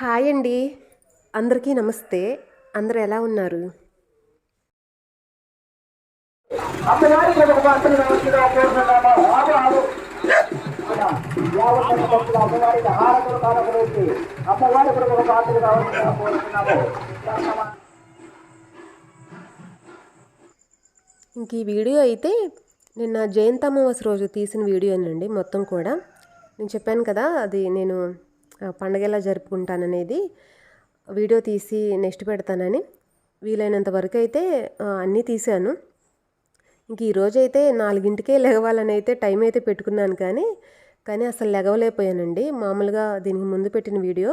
Hi అండి. అందరికీ నమస్తే. అందరూ ఎలా ఉన్నారు? ఇంక ఈ వీడియో అయితే నిన్న జయంతి అమావాస్య రోజు తీసిన వీడియోనండి మొత్తం కూడా. నేను చెప్పాను కదా అది నేను పండగ ఎలా జరుపుకుంటాననేది వీడియో తీసి నెక్స్ట్ పెడతానని వీలైనంత వరకు అయితే అన్నీ తీశాను. ఇంక ఈరోజు అయితే నాలుగింటికే లెగవాలని అయితే టైం అయితే పెట్టుకున్నాను కానీ కానీ అసలు లెగవలేకపోయానండి మామూలుగా దీనికి ముందు పెట్టిన వీడియో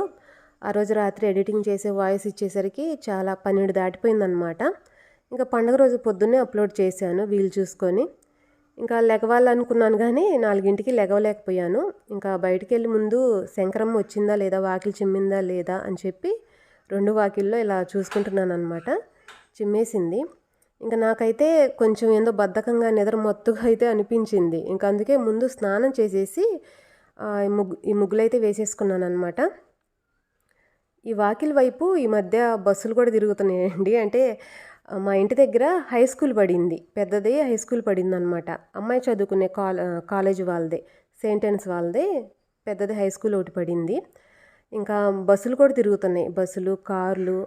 ఆ రోజు రాత్రి ఎడిటింగ్ చేసే వాయిస్ ఇచ్చేసరికి చాలా పన్నెండు దాటిపోయిందనమాట. ఇంకా పండగ రోజు పొద్దున్నే అప్లోడ్ చేశాను వీలు చూసుకొని. ఇంకా లెగవాలనుకున్నాను కానీ నాలుగింటికి లెగవలేకపోయాను. ఇంకా బయటికి వెళ్ళి ముందు శంకరమ్మ వచ్చిందా లేదా వాకిలి చిమ్మిందా లేదా అని చెప్పి రెండు వాకిల్లో ఇలా చూసుకుంటున్నాను అనమాట చిమ్మేసింది. ఇంకా నాకైతే కొంచెం ఏందో బద్ధకంగా నిద్ర మత్తుగా అయితే అనిపించింది. ఇంకా అందుకే ముందు స్నానం చేసేసి ఈ ముగ్గు ఈ ముగ్గులైతే వేసేసుకున్నాను అనమాట ఈ వాకిల్ వైపు ఈ మధ్య బస్సులు కూడా తిరుగుతున్నాయండి. అంటే మా ఇంటి దగ్గర హై స్కూల్ పడింది. పెద్దదే హై స్కూల్ పడింది అనమాట అమ్మాయి చదువుకునే కాలే కాలేజ్ వాళ్ళదే సెయింట్ వాళ్ళదే పెద్దది హై స్కూల్ ఒకటి పడింది. ఇంకా బస్సులు కూడా తిరుగుతున్నాయి. బస్సులు కార్లు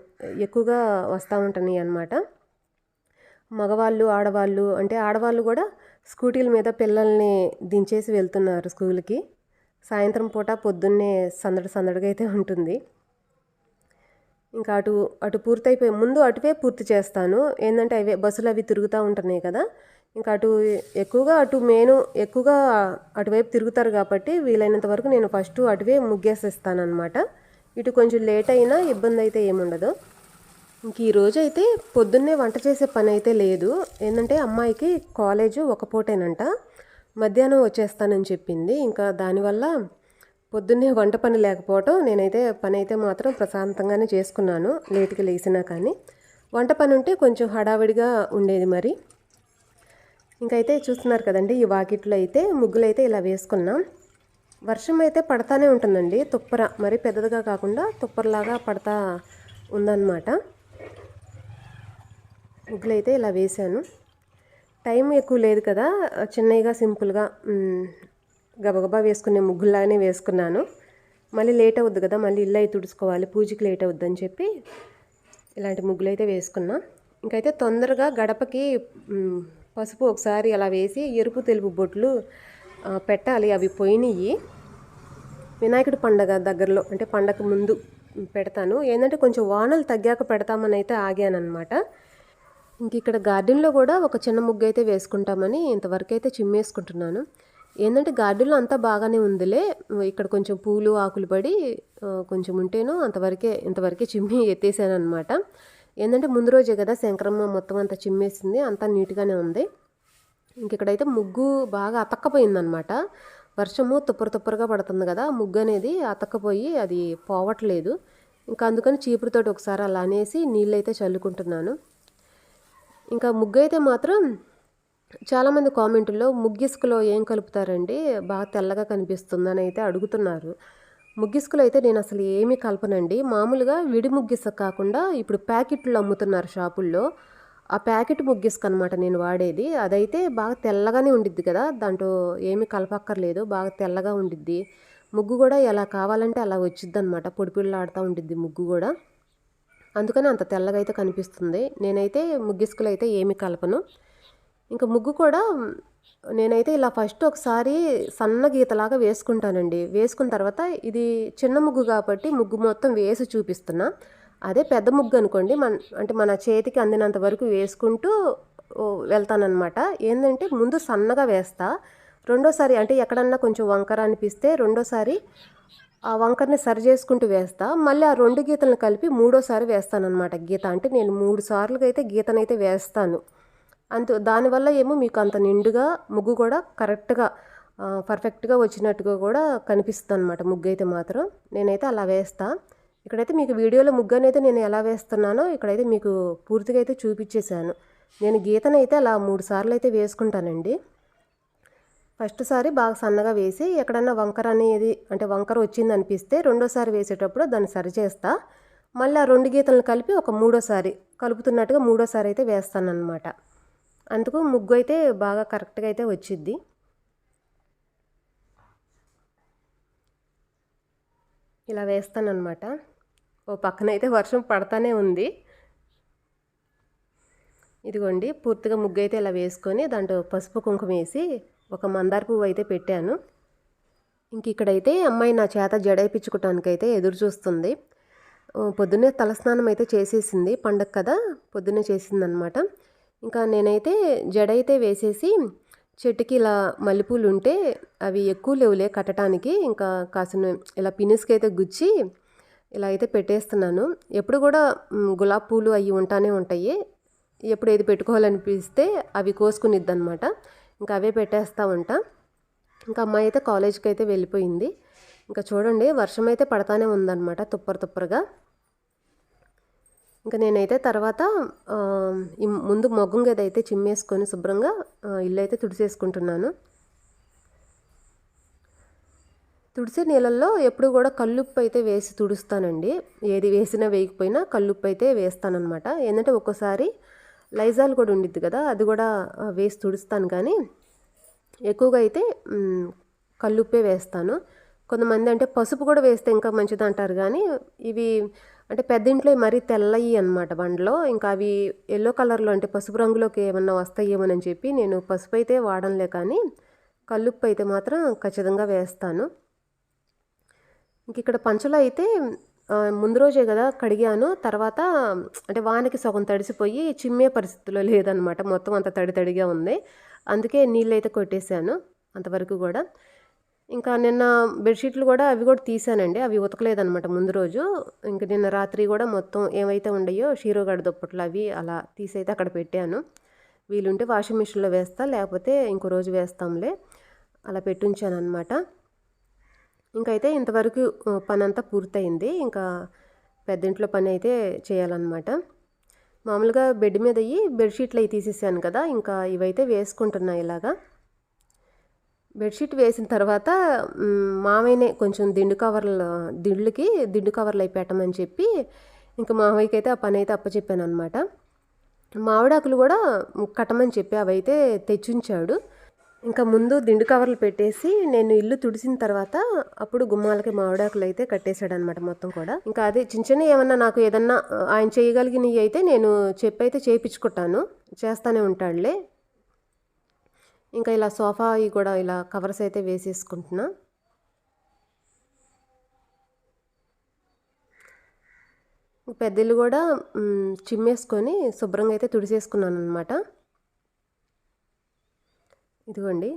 ఎక్కువగా వస్తూ ఉంటున్నాయి అన్నమాట. మగవాళ్ళు ఆడవాళ్ళు అంటే ఆడవాళ్ళు కూడా స్కూటీల మీద పిల్లల్ని దించేసి వెళ్తున్నారు స్కూల్కి. సాయంత్రం పూట పొద్దున్నే సందడి సందడిగా అయితే ఉంటుంది. ఇంకా అటు అటు పూర్తయిపోయి ముందు అటువే పూర్తి చేస్తాను. ఏంటంటే అవే బస్సులు అవి తిరుగుతూ ఉంటున్నాయి కదా. ఇంకా అటు ఎక్కువగా అటు మెయిన్ ఎక్కువగా అటువైపు తిరుగుతారు కాబట్టి వీలైనంత వరకు నేను ఫస్ట్ అటువే ముగ్గేసేస్తానమాట ఇటు కొంచెం లేట్ అయినా ఇబ్బంది అయితే ఏముండదు. ఇంక ఈ రోజు అయితే పొద్దున్నే వంట చేసే పని అయితే లేదు. ఏంటంటే అమ్మాయికి కాలేజు ఒక పూటేనంట. మధ్యాహ్నం వచ్చేస్తానని చెప్పింది. ఇంకా దానివల్ల పొద్దున్నే వంట పని లేకపోవటం నేనైతే పని అయితే మాత్రం ప్రశాంతంగానే చేసుకున్నాను లేటుకి లేచినా కానీ. వంట పని ఉంటే కొంచెం హడావిడిగా ఉండేది మరి. ఇంకైతే చూస్తున్నారు కదండి ఈ వాకిట్లో అయితే ముగ్గులు అయితే ఇలా వేసుకున్నాం. వర్షం అయితే పడతానే ఉంటుందండి తుప్పర మరి పెద్దదిగా కాకుండా తుప్పరలాగా పడతా ఉందన్నమాట. ముగ్గులు అయితే ఇలా వేశాను. టైం ఎక్కువ లేదు కదా చిన్నగా సింపుల్గా గబగబా వేసుకునే ముగ్గులాగానే వేసుకున్నాను. మళ్ళీ లేట్ అవుద్ది కదా మళ్ళీ ఇల్లు అయితే తుడుచుకోవాలి పూజకి లేట్ అవుద్ది అని చెప్పి ఇలాంటి ముగ్గులు అయితే వేసుకున్నా. ఇంకైతే తొందరగా గడపకి పసుపు ఒకసారి అలా వేసి ఎరుపు తెలుపు బొట్లు పెట్టాలి. అవి పోయినాయి వినాయకుడి పండగ దగ్గరలో అంటే పండగ ముందు పెడతాను. ఏంటంటే కొంచెం వానలు తగ్గాక పెడతామని అయితే ఆగానమాట ఇంక ఇక్కడ గార్డెన్లో కూడా ఒక చిన్న ముగ్గు అయితే వేసుకుంటామని ఇంతవరకు అయితే చిమ్మేసుకుంటున్నాను. ఏంటంటే గార్డెన్లో అంతా బాగానే ఉందిలే. ఇక్కడ కొంచెం పూలు ఆకులు పడి కొంచెం ఉంటేను అంతవరకే ఇంతవరకే చిమ్మి ఎత్తేసాను అనమాట ఏంటంటే ముందు రోజే కదా శంకరమ్మ మొత్తం అంతా చిమ్మేసింది అంతా నీట్గానే ఉంది. ఇంక ఇక్కడైతే ముగ్గు బాగా అతక్కపోయిందనమాట వర్షము తుప్పర తుప్పరగా పడుతుంది కదా ముగ్గు అనేది అతక్కపోయి అది పోవట్లేదు. ఇంకా అందుకని చీపురుతోటి ఒకసారి అలా అనేసి నీళ్ళైతే చల్లుకుంటున్నాను. ఇంకా ముగ్గు అయితే మాత్రం చాలామంది కామెంట్లో ముగ్గిసుకులో ఏం కలుపుతారండి? బాగా తెల్లగా కనిపిస్తుందని అయితే అడుగుతున్నారు. ముగ్గిసుకులు అయితే నేను అసలు ఏమీ కలపనండి. మామూలుగా విడి ముగ్గిసుకు కాకుండా ఇప్పుడు ప్యాకెట్లు అమ్ముతున్నారు షాపుల్లో. ఆ ప్యాకెట్ ముగ్గిసుకు అనమాట నేను వాడేది. అదైతే బాగా తెల్లగానే ఉండిద్ది కదా దాంట్లో ఏమీ కలపక్కర్లేదు బాగా తెల్లగా ఉండిద్ది. ముగ్గు కూడా ఎలా కావాలంటే అలా వచ్చిద్ది అనమాట పొడిపిళ్ళలాడుతూ ఉండిద్ది ముగ్గు కూడా. అందుకని అంత తెల్లగా అయితే కనిపిస్తుంది. నేనైతే ముగ్గిసుకులు అయితే ఏమీ కలపను. ఇంకా ముగ్గు కూడా నేనైతే ఇలా ఫస్ట్ ఒకసారి సన్న గీతలాగా వేసుకుంటానండి. వేసుకున్న తర్వాత ఇది చిన్న ముగ్గు కాబట్టి ముగ్గు మొత్తం వేసి చూపిస్తున్నా. అదే పెద్ద ముగ్గు అనుకోండి మన అంటే మన చేతికి అందినంత వరకు వేసుకుంటూ వెళ్తానమాట ఏంటంటే ముందు సన్నగా వేస్తా. రెండోసారి అంటే ఎక్కడన్నా కొంచెం వంకర అనిపిస్తే రెండోసారి ఆ వంకర్ని సరి చేసుకుంటూ వేస్తా. మళ్ళీ ఆ రెండు గీతలను కలిపి మూడోసారి వేస్తానన్నమాట గీత. అంటే నేను మూడు సార్లుగా అయితే గీతనైతే వేస్తాను. అంత దానివల్ల ఏమో మీకు అంత నిండుగా ముగ్గు కూడా కరెక్ట్గా పర్ఫెక్ట్గా వచ్చినట్టుగా కూడా కనిపిస్తుంది అనమాట ముగ్గు అయితే మాత్రం నేనైతే అలా వేస్తా. ఇక్కడైతే మీకు వీడియోలో ముగ్గు అనేది నేను ఎలా వేస్తున్నానో ఇక్కడైతే మీకు పూర్తిగా అయితే చూపించేశాను. నేను గీతనైతే అలా మూడు సార్లు అయితే వేసుకుంటానండి. ఫస్ట్ సారి బాగా సన్నగా వేసి ఎక్కడన్నా వంకర అనేది అంటే వంకర వచ్చింది అనిపిస్తే రెండోసారి వేసేటప్పుడు దాన్ని సరిచేస్తా మళ్ళీ ఆ రెండు గీతలను కలిపి ఒక మూడోసారి కలుపుతున్నట్టుగా మూడోసారి అయితే వేస్తానన్నమాట. అందుకు ముగ్గు అయితే బాగా కరెక్ట్గా అయితే వచ్చిద్ది. ఇలా వేస్తానన్నమాట. ఓ పక్కన అయితే వర్షం పడతానే ఉంది. ఇదిగోండి పూర్తిగా ముగ్గు అయితే ఇలా వేసుకొని దాంట్లో పసుపు కుంకుమ వేసి ఒక మందార పువ్వు అయితే పెట్టాను. ఇంక ఇక్కడైతే అమ్మాయి నా చేత జడైపించుకోవటానికైతే ఎదురు చూస్తుంది. పొద్దున్నే తలస్నానం అయితే చేసేసింది. పండగ కదా పొద్దున్నే చేసిందనమాట ఇంకా నేనైతే జడ అయితే వేసేసి చెట్టుకి ఇలా మల్లెపూలు ఉంటే అవి ఎక్కువ లేవులే కట్టడానికి ఇంకా కాసిన ఇలా పినిస్కి అయితే గుచ్చి ఇలా అయితే పెట్టేస్తున్నాను. ఎప్పుడు కూడా గులాబ్ గులాబీ పూలు అవి ఉంటానే ఉంటాయి. ఎప్పుడు ఏది పెట్టుకోవాలనిపిస్తే అవి కోసుకునిద్ది అనమాట ఇంకా అవే పెట్టేస్తూ ఉంటా. ఇంకా అమ్మాయి అయితే కాలేజ్కి అయితే వెళ్ళిపోయింది. ఇంకా చూడండి వర్షం అయితే పడతానే ఉందన్నమాట తుప్పర తుప్పరగా. ఇంకా నేనైతే తర్వాత ఈ ముందు మొగ్గం గది అయితే చిమ్మేసుకొని శుభ్రంగా ఇల్లు అయితే తుడిసేసుకుంటున్నాను. తుడిసే నీళ్ళల్లో ఎప్పుడు కూడా కల్లుప్పు అయితే వేసి తుడుస్తానండి. ఏది వేసినా వేయకపోయినా కల్లుప్పు అయితే వేస్తానన్నమాట. ఏంటంటే ఒక్కోసారి లైజాల్ కూడా ఉండిద్ది కదా అది కూడా వేసి తుడుస్తాను కానీ ఎక్కువగా అయితే కల్లుప్పే వేస్తాను. కొంతమంది అంటే పసుపు కూడా వేస్తే ఇంకా మంచిది అంటారు కానీ ఇవి అంటే పెద్ద ఇంట్లో మరీ తెల్లయి అనమాట బండ్లో. ఇంకా అవి ఎల్లో కలర్లో అంటే పసుపు రంగులోకి ఏమన్నా వస్తాయేమోనని చెప్పి నేను పసుపు అయితే వాడంలే కానీ కల్లుప్పు అయితే మాత్రం ఖచ్చితంగా వేస్తాను. ఇంక ఇక్కడ పంచలో అయితే ముందు రోజే కదా కడిగాను. తర్వాత అంటే వానకి సగం తడిసిపోయి చిమ్మే పరిస్థితిలో లేదనమాట మొత్తం అంత తడి తడిగా ఉంది. అందుకే నీళ్ళు అయితే కొట్టేశాను అంతవరకు కూడా. ఇంకా నిన్న బెడ్షీట్లు కూడా అవి కూడా తీసానండి. అవి ఉతకలేదనమాట ముందు రోజు. ఇంక నిన్న రాత్రి కూడా మొత్తం ఏవైతే ఉండయో షీరోగడ దుప్పట్లు అవి అలా తీసైతే అక్కడ పెట్టాను. వీలుంటే వాషింగ్ మిషన్లో వేస్తా లేకపోతే ఇంకో రోజు వేస్తాంలే. అలా పెట్టుంచాను అనమాట ఇంకైతే ఇంతవరకు పని అంతా పూర్తయింది. ఇంకా పెద్దింట్లో పని అయితే చేయాలన్నమాట. మామూలుగా బెడ్ మీద అయ్యి బెడ్షీట్లు అవి తీసేసాను కదా ఇంకా ఇవైతే వేసుకుంటున్నాయి ఇలాగా. బెడ్షీట్ వేసిన తర్వాత మావయ్యనే మామయ్యనే కొంచెం దిండు కవర్లు దిండ్లకి దిండు కవర్లు అయి పెట్టమని చెప్పి ఇంకా మామయ్యకి అయితే ఆ పని అయితే అప్పచెప్పాను అనమాట మామిడాకులు కూడా కట్టమని చెప్పి అవైతే తెచ్చుంచాడు. ఇంకా ముందు దిండు కవర్లు పెట్టేసి నేను ఇల్లు తుడిసిన తర్వాత అప్పుడు గుమ్మాలకి మామిడాకులు అయితే కట్టేశాడు అనమాట మొత్తం కూడా. ఇంకా అదే చిన్న చిన్న ఏమన్నా నాకు ఏదన్నా ఆయన చేయగలిగినవి అయితే నేను చెప్పి అయితే చేయించుకుంటాను చేస్తానే ఉంటాడులే. ఇంకా ఇలా సోఫా అవి కూడా ఇలా కవర్స్ అయితే వేసేసుకుంటున్నా. పెద్దలు కూడా చిమ్మేసుకొని శుభ్రంగా అయితే తుడిసేసుకున్నాను అనమాట ఇదిగోండి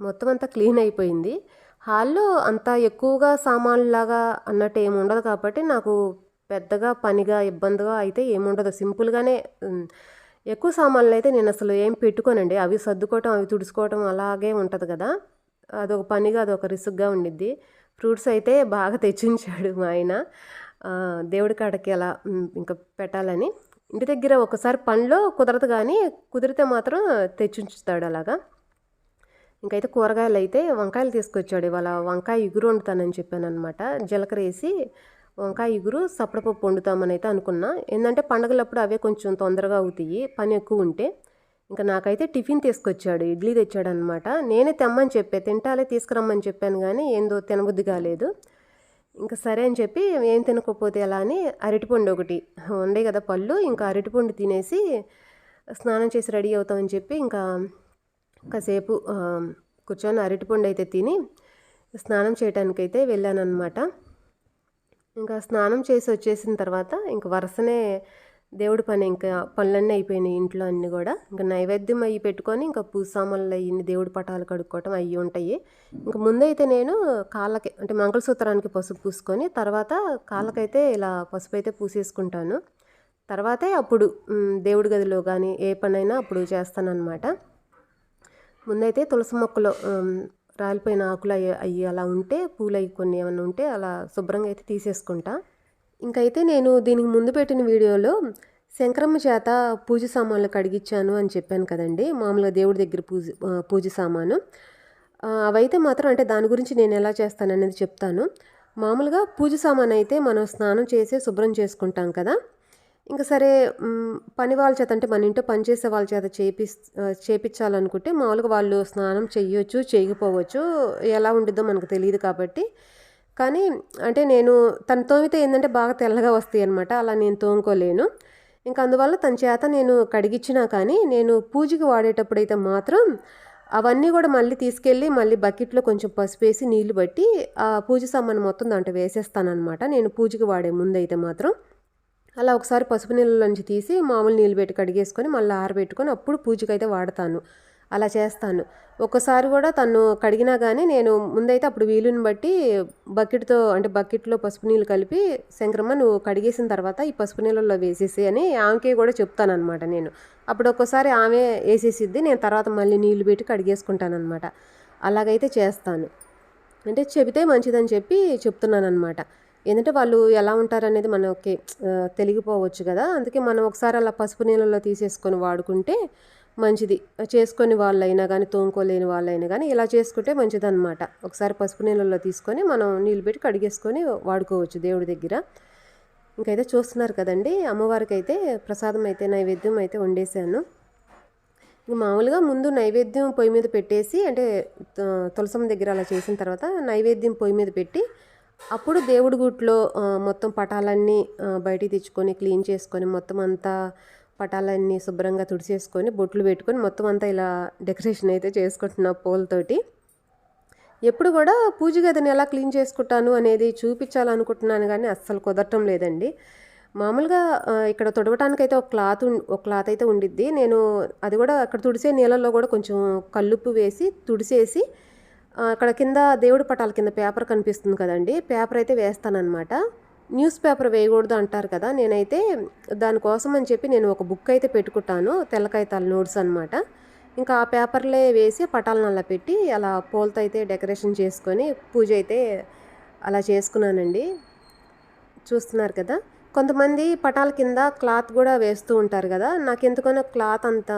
మొత్తం అంతా క్లీన్ అయిపోయింది. హాల్లో అంత ఎక్కువగా సామాన్లాగా అన్నట్టు ఏమి ఉండదు కాబట్టి నాకు పెద్దగా పనిగా ఇబ్బందిగా అయితే ఏముండదు సింపుల్గానే ఎక్కువ సామాన్లు అయితే నేను అసలు ఏం పెట్టుకోనండి. అవి సర్దుకోవటం అవి తుడుచుకోవటం అలాగే ఉంటుంది కదా. అదొక పనిగా అదొక రిసుగ్గా ఉండిద్ది. ఫ్రూట్స్ అయితే బాగా తెచ్చించాడు మా ఆయన. దేవుడి కాడకి అలా ఇంకా పెట్టాలని. ఇంటి దగ్గర ఒకసారి పనిలో కుదరదు కానీ కుదిరితే మాత్రం తెచ్చించుతాడు అలాగా. ఇంకైతే కూరగాయలు అయితే వంకాయలు తీసుకొచ్చాడు. ఇవాళ వంకాయ ఇగురు వండుతానని చెప్పాను అనమాట జీలకర్ర వేసి వంకాయ ఇగురు సప్పడపప్పు వండుతామని అయితే అనుకున్నా. ఏంటంటే పండగలప్పుడు అవే కొంచెం తొందరగా అవుతాయి పని ఎక్కువ ఉంటే. ఇంకా నాకైతే టిఫిన్ తీసుకొచ్చాడు ఇడ్లీ తెచ్చాడు అనమాట నేనే తెమ్మని చెప్పే తింటాలే తీసుకురమ్మని చెప్పాను కానీ ఏందో తినబుద్ధి కాలేదు. ఇంకా సరే అని చెప్పి ఏం తినకపోతే ఎలా అని అరటిపండు ఒకటి. ఉండే కదా పళ్ళు ఇంకా అరటిపండు తినేసి స్నానం చేసి రెడీ అవుతామని చెప్పి ఇంకా కాసేపు కూర్చొని అరటిపండు అయితే తిని స్నానం చేయడానికైతే వెళ్ళాను అనమాట ఇంకా స్నానం చేసి వచ్చేసిన తర్వాత ఇంక వరుసనే దేవుడి పని ఇంకా పనులన్నీ అయిపోయినాయి ఇంట్లో అన్నీ కూడా. ఇంకా నైవేద్యం అవి పెట్టుకొని ఇంకా పూసామాన్లు అయ్యి దేవుడి పటాలు కడుక్కోవటం అవి ఉంటాయి. ఇంకా ముందైతే నేను కాళ్ళకి అంటే మంగళసూత్రానికి పసుపు పూసుకొని తర్వాత కాళ్ళకైతే ఇలా పసుపు అయితే పూసేసుకుంటాను. తర్వాతే అప్పుడు దేవుడి గదిలో కానీ ఏ పనైనా అప్పుడు చేస్తానన్నమాట. ముందైతే తులసి మొక్కలు రాలిపోయిన ఆకులు అయ్యి అలా ఉంటే పూలు అవి కొన్ని ఏమైనా ఉంటే అలా శుభ్రంగా అయితే తీసేసుకుంటా. ఇంకైతే నేను దీనికి ముందు పెట్టిన వీడియోలో శంకరమ్మ చేత పూజ సామాన్లు కడిగిచ్చాను అని చెప్పాను కదండి. మామూలుగా దేవుడి దగ్గర పూజ పూజ సామాను. అవైతే మాత్రం అంటే దాని గురించి నేను ఎలా చేస్తాననేది చెప్తాను. మామూలుగా పూజ సామాన్ అయితే మనం స్నానం చేసి శుభ్రం చేసుకుంటాం కదా. ఇంకా సరే పని వాళ్ళ చేత అంటే మన ఇంట్లో పనిచేసే వాళ్ళ చేత చేపి చేపించాలనుకుంటే మామూలుగా వాళ్ళు స్నానం చేయొచ్చు చేయకపోవచ్చు ఎలా ఉండిద్దో మనకు తెలియదు కాబట్టి. కానీ అంటే నేను తన తోమితే ఏంటంటే బాగా తెల్లగా వస్తాయి అనమాట అలా నేను తోముకోలేను. ఇంకా అందువల్ల తన చేత నేను కడిగించినా కానీ నేను పూజకి వాడేటప్పుడు అయితే మాత్రం అవన్నీ కూడా మళ్ళీ తీసుకెళ్ళి మళ్ళీ బకెట్లో కొంచెం పసుపు వేసి నీళ్ళు బట్టి ఆ పూజ సామాను మొత్తం దాంట్లో వేసేస్తానమాట నేను పూజకి వాడే ముందైతే మాత్రం. అలా ఒకసారి పసుపు నీళ్ళలోంచి తీసి మామూలు నీళ్ళు పెట్టి కడిగేసుకొని మళ్ళీ ఆరబెట్టుకొని అప్పుడు పూజకి అయితే వాడతాను. అలా చేస్తాను. ఒక్కసారి కూడా తను కడిగినా కానీ నేను ముందైతే అప్పుడు వీలుని బట్టి బకెట్తో అంటే బకెట్లో పసుపు నీళ్ళు కలిపి శంకరమ్మ నువ్వు కడిగేసిన తర్వాత ఈ పసుపు నీళ్ళల్లో వేసేసి అని ఆమెకి కూడా చెప్తానమాట నేను. అప్పుడు ఒక్కోసారి ఆమె వేసేసిద్ది నేను తర్వాత మళ్ళీ నీళ్ళు పెట్టి కడిగేసుకుంటానమాట అలాగైతే చేస్తాను. అంటే చెబితే మంచిదని చెప్పి చెప్తున్నానమాట ఎందుకంటే వాళ్ళు ఎలా ఉంటారనేది మనకి తెలిగిపోవచ్చు కదా. అందుకే మనం ఒకసారి అలా పసుపు నీళ్ళలో తీసేసుకొని వాడుకుంటే మంచిది. చేసుకొని వాళ్ళైనా కానీ తోముకోలేని వాళ్ళైనా కానీ ఇలా చేసుకుంటే మంచిదన్నమాట. ఒకసారి పసుపు నీళ్ళలో తీసుకొని మనం నీళ్ళు పెట్టి కడిగేసుకొని వాడుకోవచ్చు దేవుడి దగ్గర. ఇంకైతే చూస్తున్నారు కదండి అమ్మవారికి అయితే ప్రసాదం అయితే నైవేద్యం అయితే వండేసాను మామూలుగా ముందు నైవేద్యం పొయ్యి మీద పెట్టేసి అంటే తులసం తులసమ్మ దగ్గర అలా చేసిన తర్వాత నైవేద్యం పొయ్యి మీద పెట్టి అప్పుడు దేవుడి గుట్లో మొత్తం పటాలన్నీ బయటికి తెచ్చుకొని క్లీన్ చేసుకొని మొత్తం అంతా పటాలన్నీ శుభ్రంగా తుడిచేసుకొని బొట్లు పెట్టుకొని మొత్తం అంతా ఇలా డెకరేషన్ అయితే చేసుకుంటున్నా పూలతోటి. ఎప్పుడు కూడా పూజ గదిని ఎలా క్లీన్ చేసుకుంటాను అనేది చూపించాలనుకుంటున్నాను కానీ అస్సలు కుదరటం లేదండి. మామూలుగా ఇక్కడ తుడవటానికి అయితే ఒక క్లాత్ ఉం- ఒక క్లాత్ అయితే ఉండిద్ది. నేను అది కూడా అక్కడ తుడిసే నీళ్ళల్లో కూడా కొంచెం కల్లుప్పు వేసి తుడిసేసి అక్కడ కింద దేవుడి పటాల కింద పేపర్ కనిపిస్తుంది కదండి. పేపర్ అయితే వేస్తానన్నమాట. న్యూస్ పేపర్ వేయకూడదు అంటారు కదా. నేనైతే దానికోసం అని చెప్పి నేను ఒక బుక్ అయితే పెట్టుకుంటాను. తెల్లకాయితాల నోట్స్ అనమాట ఇంకా ఆ పేపర్లే వేసి పటాలను అలా పెట్టి అలా పూలతో అయితే డెకరేషన్ చేసుకొని పూజ అయితే అలా చేసుకున్నానండి. చూస్తున్నారు కదా. కొంతమంది పటాల కింద క్లాత్ కూడా వేస్తూ ఉంటారు కదా. నాకు ఎందుకనో క్లాత్ అంత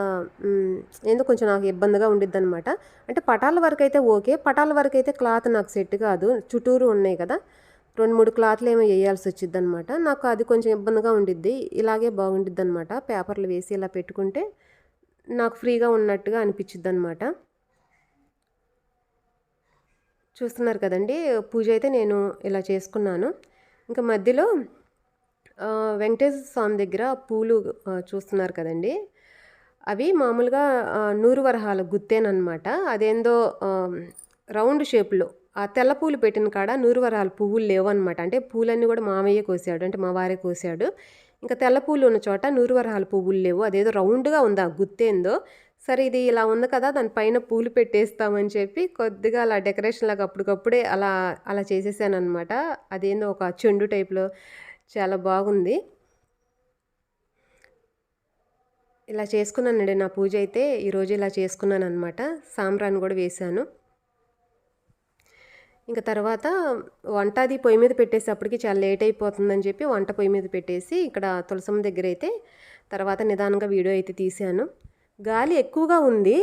ఎందుకు కొంచెం నాకు ఇబ్బందిగా ఉండిద్ది అనమాట అంటే పటాల వరకు అయితే ఓకే. పటాల వరకు అయితే క్లాత్ నాకు సెట్ కాదు. చుట్టూరు ఉన్నాయి కదా. రెండు మూడు క్లాత్లు ఏమో వేయాల్సి వచ్చింది అనమాట నాకు అది కొంచెం ఇబ్బందిగా ఉండిద్ది. ఇలాగే బాగుండిద్ది అనమాట పేపర్లు వేసి ఇలా పెట్టుకుంటే నాకు ఫ్రీగా ఉన్నట్టుగా అనిపించిద్ది అనమాట చూస్తున్నారు కదండి. పూజ అయితే నేను ఇలా చేసుకున్నాను. ఇంకా మధ్యలో వెంకటేశ్వర స్వామి దగ్గర పూలు చూస్తున్నారు కదండి. అవి మామూలుగా నూరు వరహాల గుత్తేనమాట అదేందో రౌండ్ షేప్లో ఆ తెల్ల పూలు పెట్టిన కాడ నూరు వరహాల పువ్వులు లేవు అనమాట అంటే పూలన్నీ కూడా మామయ్య కోసాడు అంటే మా వారే కోసాడు. ఇంకా తెల్ల పూలు ఉన్న చోట నూరు వరహాల పువ్వులు లేవు. అదేదో రౌండ్గా ఉంది ఆ గుత్తేందో సరే ఇది ఇలా ఉంది కదా దానిపైన పూలు పెట్టేస్తామని చెప్పి కొద్దిగా అలా డెకరేషన్ లాగా అప్పటికప్పుడే అలా అలా చేసేసాను అనమాట అదేందో ఒక చెండు టైప్లో చాలా బాగుంది. ఇలా చేసుకున్నానండి నా పూజ అయితే. ఈరోజు ఇలా చేసుకున్నాను అనమాట సాంబ్రాన్ని కూడా వేశాను. ఇంకా తర్వాత వంట అది పొయ్యి మీద పెట్టేసేపటికి చాలా లేట్ అయిపోతుందని చెప్పి వంట పొయ్యి మీద పెట్టేసి ఇక్కడ తులసమ్మ దగ్గర అయితే తర్వాత నిదానంగా వీడియో అయితే తీశాను. గాలి ఎక్కువగా ఉంది.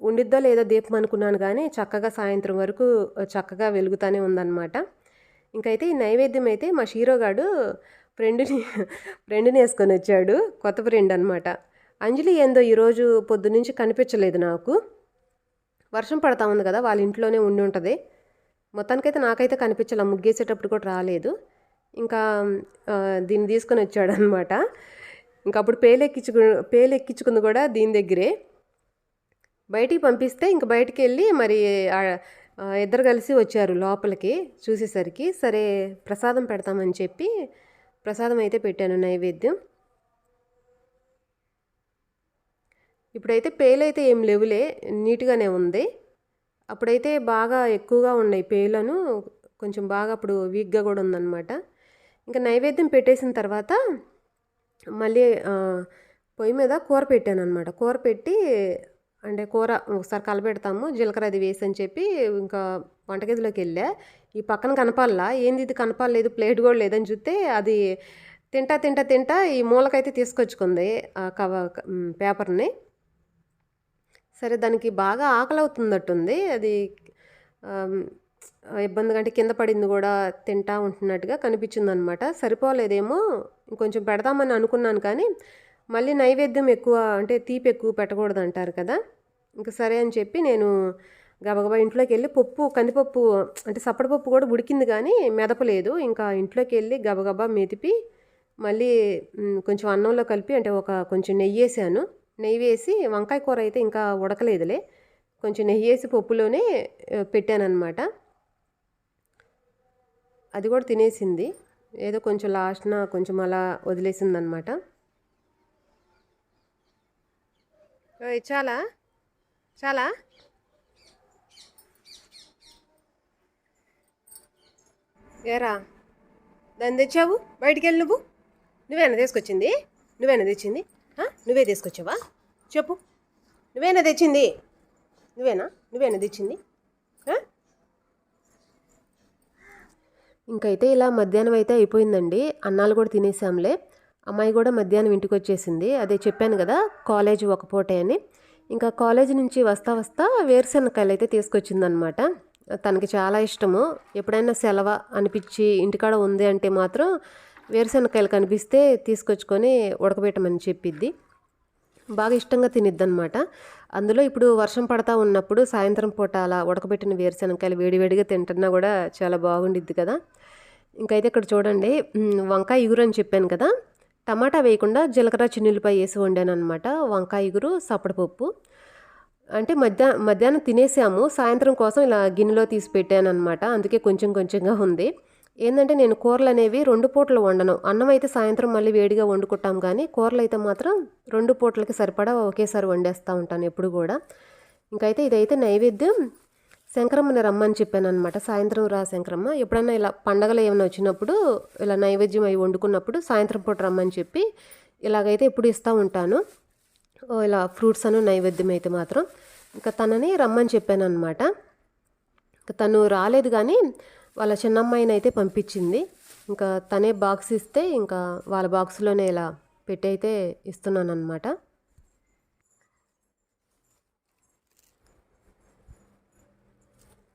ఉండిద్దో లేదో దీపం అనుకున్నాను కానీ చక్కగా సాయంత్రం వరకు చక్కగా వెలుగుతూనే ఉందన్నమాట. ఇంకైతే ఈ నైవేద్యం అయితే మా షీరోగాడు ఫ్రెండ్ని ఫ్రెండ్ని వేసుకొని వచ్చాడు. కొత్త ఫ్రెండ్ అనమాట అంజలి ఏందో ఈరోజు పొద్దునుంచి కనిపించలేదు నాకు. వర్షం పడతా ఉంది కదా వాళ్ళ ఇంట్లోనే ఉండి ఉంటుంది. మొత్తానికైతే నాకైతే కనిపించలే ముగ్గేసేటప్పుడు కూడా రాలేదు. ఇంకా దీన్ని తీసుకొని వచ్చాడు అనమాట ఇంకా అప్పుడు పేలు ఎక్కించుకు పేలు ఎక్కించుకుంది కూడా దీని దగ్గరే. బయటికి పంపిస్తే ఇంక బయటికి వెళ్ళి మరి ఇద్దరు కలిసి వచ్చారు లోపలికి చూసేసరికి సరే ప్రసాదం పెడతామని చెప్పి ప్రసాదం అయితే పెట్టాను నైవేద్యం. ఇప్పుడైతే పేలైతే ఏం లేవులే నీట్గానే ఉంది. అప్పుడైతే బాగా ఎక్కువగా ఉన్నాయి పేలను కొంచెం బాగా అప్పుడు వీక్గా కూడా ఉందన్నమాట. ఇంకా నైవేద్యం పెట్టేసిన తర్వాత మళ్ళీ పొయ్యి మీద కూర పెట్టాను అనమాట కూర పెట్టి అంటే కూర ఒకసారి కలపెడతాము జీలకర్ర అది వేసి అని చెప్పి ఇంకా వంటగదిలోకి వెళ్ళా. ఈ పక్కన కనపాలా ఏంది ఇది కనపాలేదు ప్లేట్ కూడా లేదని చూస్తే అది తింటా తింటా తింటా ఈ మూలకైతే తీసుకొచ్చుకుంది ఆ కవ పేపర్ని. సరే దానికి బాగా ఆకలి అవుతున్నట్టుంది అది ఇబ్బంది కంటే అంటే కింద పడింది కూడా తింటా ఉంటున్నట్టుగా కనిపించింది అనమాట సరిపోలేదేమో ఇంకొంచెం పెడదామని అనుకున్నాను కానీ మళ్ళీ నైవేద్యం ఎక్కువ అంటే తీపి ఎక్కువ పెట్టకూడదు అంటారు కదా? ఇంకా సరే అని చెప్పి నేను గబగబా ఇంట్లోకి వెళ్ళి పప్పు కందిపప్పు అంటే సప్పడపప్పు కూడా ఉడికింది కానీ మెదపలేదు ఇంకా ఇంట్లోకి వెళ్ళి గబగబా మెతిపి మళ్ళీ కొంచెం అన్నంలో కలిపి అంటే ఒక కొంచెం నెయ్యి వేసాను. నెయ్యి వేసి వంకాయ కూర అయితే ఇంకా ఉడకలేదులే. కొంచెం నెయ్యి వేసి పప్పులోనే పెట్టానమాట అది కూడా తినేసింది. ఏదో కొంచెం లాస్ట్న కొంచెం అలా వదిలేసిందనమాట చాలా? చాలా? ఏరా? దాన్ని తెచ్చావు? బయటికి వెళ్ళి నువ్వు. నువ్వేనా తీసుకొచ్చింది? నువ్వేనా తెచ్చింది? నువ్వే తీసుకొచ్చావా? చెప్పు. నువ్వేనా తెచ్చింది? నువ్వేనా? నువ్వేనా తెచ్చింది? ఇంకైతే ఇలా మధ్యాహ్నం అయితే అయిపోయిందండి. అన్నాలు కూడా తినేసాంలే. అమ్మాయి కూడా మధ్యాహ్నం ఇంటికి వచ్చేసింది అదే చెప్పాను కదా కాలేజ్ ఒక పూటే అని. ఇంకా కాలేజ్ నుంచి వస్తా వస్తా వేరుశెనగకాయలు అయితే తీసుకొచ్చిందనమాట. తనకి చాలా ఇష్టము. ఎప్పుడైనా సెలవ అనిపించి ఇంటికాడ ఉంది అంటే మాత్రం వేరుశెనగకాయలు కనిపిస్తే తీసుకొచ్చుకొని ఉడకబెట్టమని చెప్పిద్ది. బాగా ఇష్టంగా తినిద్దనమాట. అందులో ఇప్పుడు వర్షం పడతా ఉన్నప్పుడు సాయంత్రం పూట అలా ఉడకబెట్టిన వేరుశనగకాయలు వేడివేడిగా తింటున్నా కూడా చాలా బాగుండిద్ది కదా. ఇంకైతే ఇక్కడ చూడండి వంకాయ ఇగురు అని చెప్పాను కదా టమాటా వేయకుండా జీలకర్ర చిన్నులపై వేసి వండాను అనమాట వంకాయ ఇగురు సప్పడపప్పు అంటే మధ్యా మధ్యాహ్నం తినేసాము. సాయంత్రం కోసం ఇలా గిన్నెలో తీసి పెట్టాను అనమాట అందుకే కొంచెం కొంచెంగా ఉంది. ఏంటంటే నేను కూరలు అనేవి రెండు పూటలు వండను. అన్నం అయితే సాయంత్రం మళ్ళీ వేడిగా వండుకుంటాం కానీ కూరలు అయితే మాత్రం రెండు పూటలకి సరిపడా ఒకేసారి వండేస్తూ ఉంటాను ఎప్పుడు కూడా. ఇంకైతే ఇదైతే నైవేద్యం. శంకరమ్మని రమ్మని చెప్పాను అనమాట సాయంత్రం రా శంకరమ్మ. ఎప్పుడైనా ఇలా పండగలు ఏమైనా వచ్చినప్పుడు ఇలా నైవేద్యం అవి వండుకున్నప్పుడు సాయంత్రం పూట రమ్మని చెప్పి ఇలాగైతే ఎప్పుడు ఇస్తూ ఉంటాను. ఓ ఇలా ఫ్రూట్స్ అను నైవేద్యం అయితే మాత్రం ఇంకా తనని రమ్మని చెప్పాను అనమాట ఇంకా తను రాలేదు కానీ వాళ్ళ చిన్నమ్మాయిని అయితే పంపించింది. ఇంకా తనే బాక్స్ ఇస్తే ఇంకా వాళ్ళ బాక్స్లోనే ఇలా పెట్టి అయితే ఇస్తున్నాను అనమాట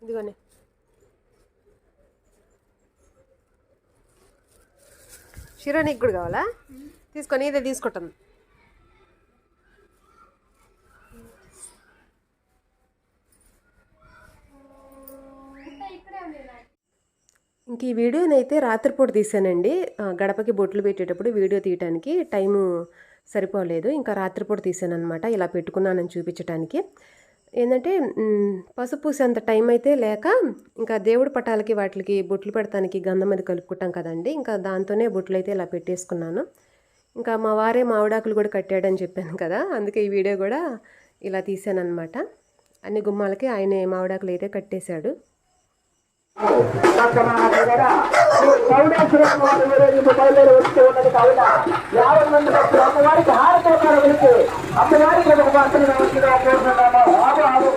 ఇదిగోనే షిరా నీకు కూడా కావాలా? తీసుకొని ఇదే తీసుకుంటాను ఇంక ఈ వీడియోనైతే రాత్రిపూట తీసానండి. గడపకి బొట్లు పెట్టేటప్పుడు వీడియో తీయటానికి టైము సరిపోలేదు. ఇంకా రాత్రిపూట తీసానమాట ఇలా పెట్టుకున్నానని చూపించడానికి ఏంటంటే మ్, పసుపు టైం అయితే లేక ఇంకా దేవుడి పటాలకి వాటికి బొట్లు పెడతానికి గంధం అది కలుపుకుంటాం కదండి. ఇంకా దాంతోనే బొట్లు అయితే ఇలా పెట్టేసుకున్నాను. ఇంకా మా వారే మావిడాకులు కూడా కట్టాడని చెప్పాను కదా అందుకే ఈ వీడియో కూడా ఇలా తీసానమాట అన్ని గుమ్మాలకి ఆయనే మావిడాకులు అయితే కట్టేశాడు. చౌడేశ్వరం వారి ఊరేగింపు బయలుదేరి వస్తూ ఉన్నది కావున యాభై మంది భక్తులు అమ్మవారికి హారతోటారు అమ్మవారికి ఒక భక్తులు కోరుతున్నాము ఆగు ఆగు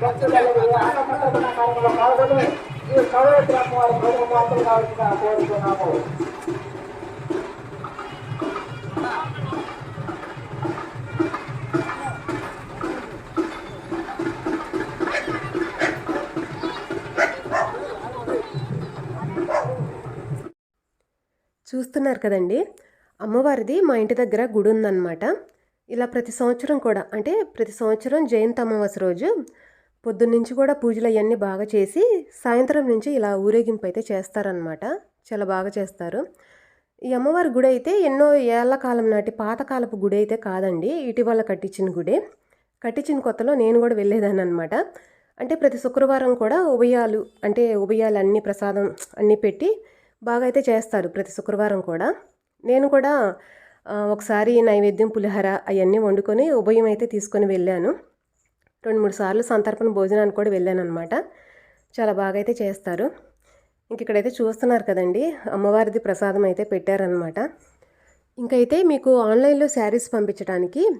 కార్యక్రమంలో పాల్గొని ఈ వారి పాత్రలు కావాల్సిన కోరుతున్నాము చూస్తున్నారు కదండి. అమ్మవారిది మా ఇంటి దగ్గర గుడి ఉందన్నమాట. ఇలా ప్రతి సంవత్సరం కూడా అంటే ప్రతి సంవత్సరం జయంతి అమావాస్య రోజు పొద్దున్నుంచి కూడా పూజలు అవన్నీ బాగా చేసి సాయంత్రం నుంచి ఇలా ఊరేగింపు అయితే చేస్తారనమాట చాలా బాగా చేస్తారు. ఈ అమ్మవారి గుడి అయితే ఎన్నో ఏళ్ళ కాలం నాటి పాతకాలపు గుడి అయితే కాదండి. ఇటీవల కట్టించిన గుడి. కట్టించిన కొత్తలో నేను కూడా వెళ్ళేదాన్ని అనమాట అంటే ప్రతి శుక్రవారం కూడా ఉభయాలు అంటే ఉభయాలు అన్ని ప్రసాదం అన్నీ పెట్టి బాగా అయితే చేస్తారు ప్రతి శుక్రవారం కూడా. నేను కూడా ఒకసారి నైవేద్యం పులిహోర అవన్నీ వండుకొని ఉభయం అయితే తీసుకొని వెళ్ళాను. రెండు మూడు సార్లు సంతర్పణ భోజనానికి కూడా వెళ్ళాను అనమాట చాలా బాగా అయితే చేస్తారు. ఇంక ఇక్కడైతే చూస్తున్నారు కదండి అమ్మవారిది ప్రసాదం అయితే పెట్టారనమాట ఇంకైతే మీకు ఆన్లైన్లో శారీస్ పంపించడానికి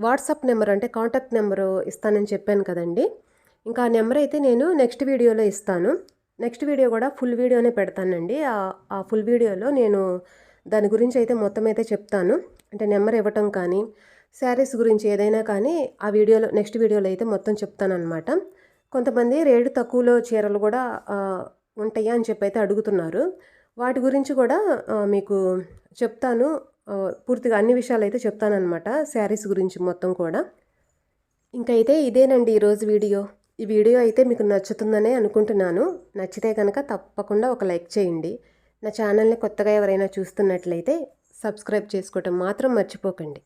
వాట్సాప్ నెంబర్ అంటే కాంటాక్ట్ నెంబరు ఇస్తానని చెప్పాను కదండి. ఇంకా ఆ నెంబర్ అయితే నేను నెక్స్ట్ వీడియోలో ఇస్తాను. నెక్స్ట్ వీడియో కూడా ఫుల్ వీడియోనే పెడతానండి. ఆ- ఆ ఫుల్ వీడియోలో నేను దాని గురించి అయితే మొత్తం అయితే చెప్తాను. అంటే నెంబర్ ఇవ్వటం కానీ శారీస్ గురించి ఏదైనా కానీ ఆ వీడియోలో నెక్స్ట్ వీడియోలో అయితే మొత్తం చెప్తానమాట కొంతమంది రేటు తక్కువలో చీరలు కూడా ఉంటాయా అని చెప్పి అయితే అడుగుతున్నారు. వాటి గురించి కూడా మీకు చెప్తాను. పూర్తిగా అన్ని విషయాలు అయితే చెప్తానమాట శారీస్ గురించి మొత్తం కూడా. ఇంకైతే ఇదేనండి ఈరోజు వీడియో. ఈ వీడియో అయితే మీకు నచ్చుతుందనే అనుకుంటున్నాను. నచ్చితే కనుక తప్పకుండా ఒక లైక్ చేయండి. నా ఛానల్ని కొత్తగా ఎవరైనా చూస్తున్నట్లయితే సబ్స్క్రైబ్ చేసుకోవటం మాత్రం మర్చిపోకండి.